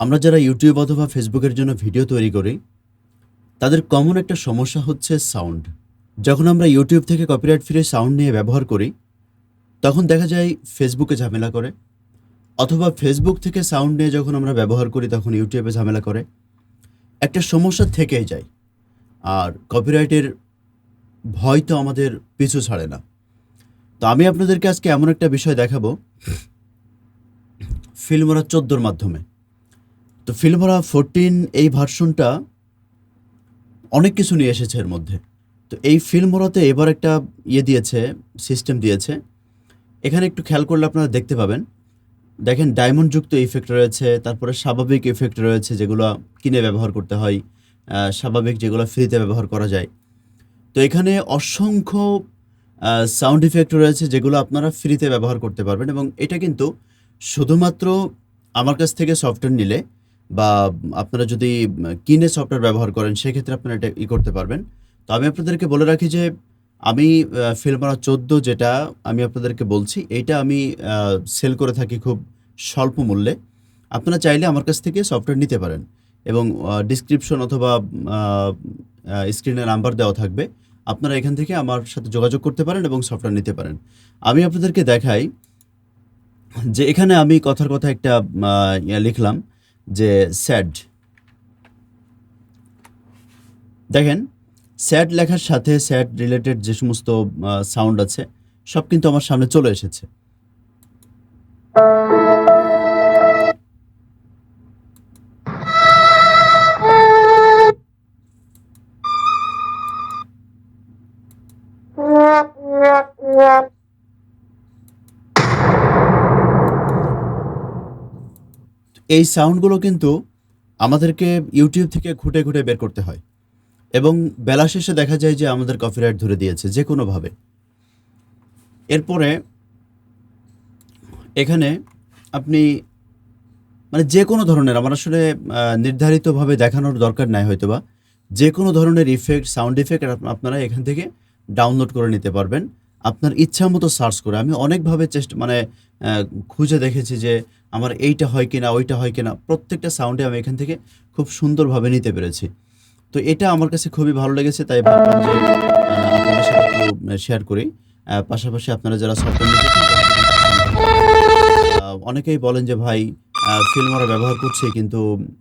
আমরা যারা ইউটিউব অথবা ফেসবুকের জন্য ভিডিও তৈরি করি, তাদের কমন একটা সমস্যা হচ্ছে সাউন্ড যখন আমরা ইউটিউব থেকে কপিরাইট ফ্রি সাউন্ড নিয়ে ব্যবহার করি, তখন দেখা যায় ফেসবুকে ঝামেলা করে, অথবা ফেসবুক থেকে সাউন্ড নিয়ে যখন আমরা ব্যবহার করি, তখন ইউটিউবে ঝামেলা করে। একটা সমস্যা থেকেই যায়। আর কপিরাইটের ভয় তো আমাদের পিছু ছাড়ে না। তো আমি আপনাদেরকে আজকে এমন একটা বিষয় দেখাবো, ফিল্মরা চোদ্দোর মাধ্যমে। তো ফিল্মরা ফোরটিন এই ভার্সনটা অনেক কিছু নিয়ে এসেছে এর মধ্যে। তো এই ফিল্মরাতে এবার একটা ইয়ে দিয়েছে সিস্টেম দিয়েছে। এখানে একটু খেয়াল করলে আপনারা দেখতে পাবেন। দেখেন, ডায়মন্ডযুক্ত ইফেক্ট রয়েছে, তারপরে স্বাভাবিক ইফেক্ট রয়েছে, যেগুলো কিনে ব্যবহার করতে হয় স্বাভাবিক যেগুলো ফ্রিতে ব্যবহার করা যায়। তো এখানে অসংখ্য সাউন্ড ইফেক্ট রয়েছে, যেগুলো আপনারা ফ্রিতে ব্যবহার করতে পারবেন এবং এটা কিন্তু শুধুমাত্র আমার কাছ থেকে সফটওয়্যার নিলে বা আপনারা যদি কিনে সফটওয়্যার ব্যবহার করেন সেক্ষেত্রে আপনারা এটা ই করতে পারবেন। তো আমি আপনাদেরকে বলে রাখি যে আমি ফিল্মারা চোদ্দ যেটা আমি আপনাদেরকে বলছি এইটা আমি সেল করে থাকি খুব স্বল্প মূল্যে। আপনারা চাইলে আমার কাছ থেকে সফটওয়্যার নিতে পারেন এবং ডিসক্রিপশন অথবা স্ক্রিনে নাম্বার দেওয়া থাকবে। আপনারা এখান থেকে আমার সাথে যোগাযোগ করতে পারেন এবং সফটওয়্যার নিতে পারেন। আমি আপনাদেরকে দেখাই যে এখানে আমি কথার কথা একটা আহ, লিখলাম। যে স্যাড। দেখেন, স্যাড লেখার সাথে স্যাড রিলেটেড যে সমস্ত সাউন্ড আছে, সব কিন্তু আমার সামনে চলে এসেছে। এই সাউন্ডগুলো কিন্তু আমাদেরকে ইউটিউব থেকে খুঁটে খুঁটে বের করতে হয়। এবং বেলা শেষে দেখা যায় যে আমাদের কপিরাইট ধরে দিয়েছে, যে কোনোভাবে এরপরে এখানে আপনি মানে যে কোনো ধরনের, আমার আসলে নির্ধারিতভাবে দেখানোর দরকার নাই হয়তো বা যে কোনো ধরনের ইফেক্ট সাউন্ড ইফেক্ট আপনারা এখান থেকে ডাউনলোড করে নিতে পারবেন। আপনার ইচ্ছা মতো সার্চ করে। আমি অনেকভাবে চেষ্টা মানে খুঁজে দেখেছি যে আমার এইটা হয় কিনা, ওইটা হয় কিনা। প্রত্যেকটা সাউন্ডে আমি এখান থেকে খুব সুন্দরভাবে নিতে পেরেছি। তো এটা আমার কাছে খুবই ভালো লেগেছে, তাই ভাবলাম যে আপনাদের সাথে শেয়ার করি। পাশাপাশি আপনারা যারা সফটওয়্যার অনেকেই বলেন যে, ভাই ফিল্মারা ব্যবহার করছি, কিন্তু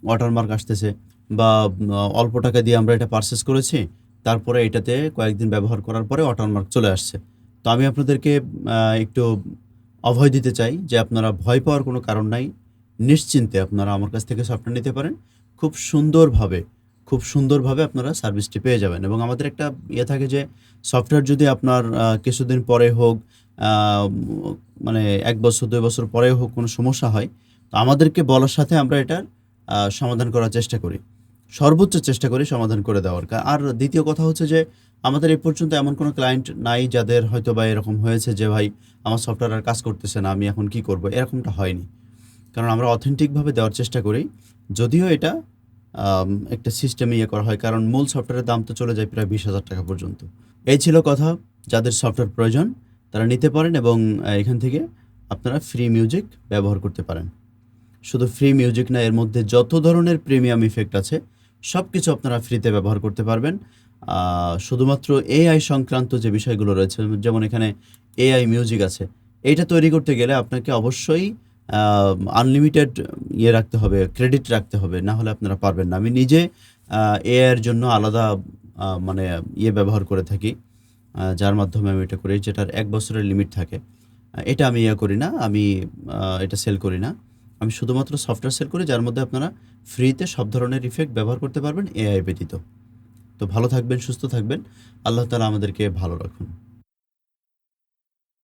ওয়াটারমার্ক আসতেছে বা অল্প টাকা দিয়ে আমরা এটা পারচেস করেছি। তারপরে এটাতে কয়েকদিন ব্যবহার করার পরে ওয়াটারমার্ক চলে আসছে। তো আমি আপনাদেরকে একটু অভয় দিতে চাই যে আপনারা ভয় পাওয়ার কোনো কারণ নাই। নিশ্চিন্তে আপনারা আমার কাছ থেকে সফটওয়্যার নিতে পারেন। খুব সুন্দরভাবে খুব সুন্দরভাবে আপনারা সার্ভিসটি পেয়ে যাবেন এবং আমাদের একটা ইয়ে থাকে যে সফটওয়্যার যদি আপনার কিছুদিন পরে হোক মানে এক বছর, দুই বছর পরে হোক কোনো সমস্যা হয়, তো আমাদেরকে বলার সাথে আমরা এটার সমাধান করার চেষ্টা করি। সর্বোচ্চ চেষ্টা করি সমাধান করে দেওয়ার আর দ্বিতীয় কথা হচ্ছে যে, আমাদের এই পর্যন্ত এমন কোনো ক্লায়েন্ট নাই যাদের হয়তো বা এরকম হয়েছে যে, ভাই, আমার সফটওয়্যার আর কাজ করতেছে না, আমি এখন কি করব? এরকমটা হয়নি। কারণ আমরা অথেন্টিকভাবে দেওয়ার চেষ্টা করি। যদিও এটা একটা সিস্টেমে ইয়ে করা হয়, কারণ মূল সফটওয়্যারের দাম তো চলে যায় প্রায় বিশ হাজার টাকা পর্যন্ত। এই ছিল কথা, যাদের সফটওয়্যার প্রয়োজন, তারা নিতে পারেন এবং এখান থেকে আপনারা ফ্রি মিউজিক ব্যবহার করতে পারেন। শুধু ফ্রি মিউজিক না, এর মধ্যে যত ধরনের প্রিমিয়াম ইফেক্ট আছে সব কিছু আপনারা ফ্রিতে ব্যবহার করতে পারবেন। শুধুমাত্র এআই সংক্রান্ত যে বিষয়গুলো রয়েছে, যেমন এখানে এআই মিউজিক আছে, এইটা তৈরি করতে গেলে আপনাকে অবশ্যই আনলিমিটেড ইয়ে রাখতে হবে ক্রেডিট রাখতে হবে, না হলে আপনারা পারবেন না। আমি নিজে এআইয়ের জন্য আলাদা মানে ইয়ে ব্যবহার করে থাকি যার মাধ্যমে আমি এটা করি, যেটার এক বছরের লিমিট থাকে। এটা আমি ইয়ে করি না, আমি এটা সেল করি না। আমি শুধুমাত্র সফটওয়্যার সেল করি যার মধ্যে আপনারা ফ্রিতে সব ধরনের ইফেক্ট ব্যবহার করতে পারবেন এআই ব্যতীত। তো ভালো থাকবেন, সুস্থ থাকবেন। আল্লাহ তালা আমাদেরকে ভালো রাখুন।